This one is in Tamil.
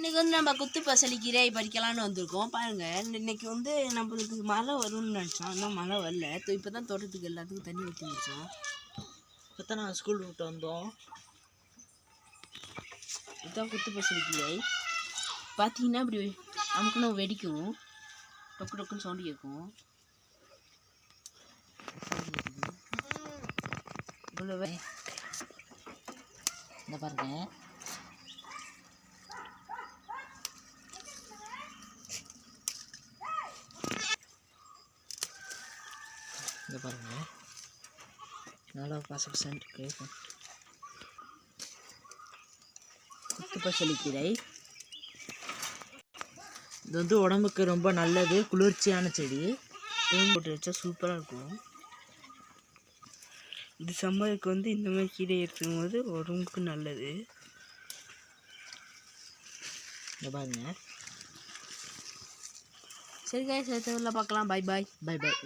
இன்னைக்கு வந்து நம்ம குத்து பசலி கீரை பறிக்கலான்னு வந்திருக்கோம். பாருங்கள் இன்னைக்கு வந்து நம்மளுக்கு மழை வரும்னு நினச்சோம். இன்னும் மழை வரல. இப்போ தான் தோட்டத்துக்கு எல்லாத்துக்கும் தண்ணி ஊற்றி வச்சோம். இப்போ தான் நான் ஸ்கூல் விட்டு வந்தோம். இதுதான் குத்து பசலி கீரை பார்த்தீங்கன்னா இப்படி நமக்குன்னு வெடிக்கும். டொக்கு டொக்குன்னு சவுண்டு கேட்கும். இவ்வளோ இந்த பாருங்கள் இந்த பாருங்க. நல்லா பசங்க பசன்ட் இருக்கு குத்து கீரை. இது வந்து உடம்புக்கு ரொம்ப நல்லது குளிர்ச்சியான செடி. தேன் போட்டு வச்சா சூப்பராக இருக்கும். இது சம்மருக்கு வந்து இந்த மாதிரி கீரை எடுத்துக்கும் போது உடம்புக்கு நல்லது. இந்த பாருங்க. சரி காய் சேர்த்து பார்க்கலாம். பாய் பாய் பை பாய்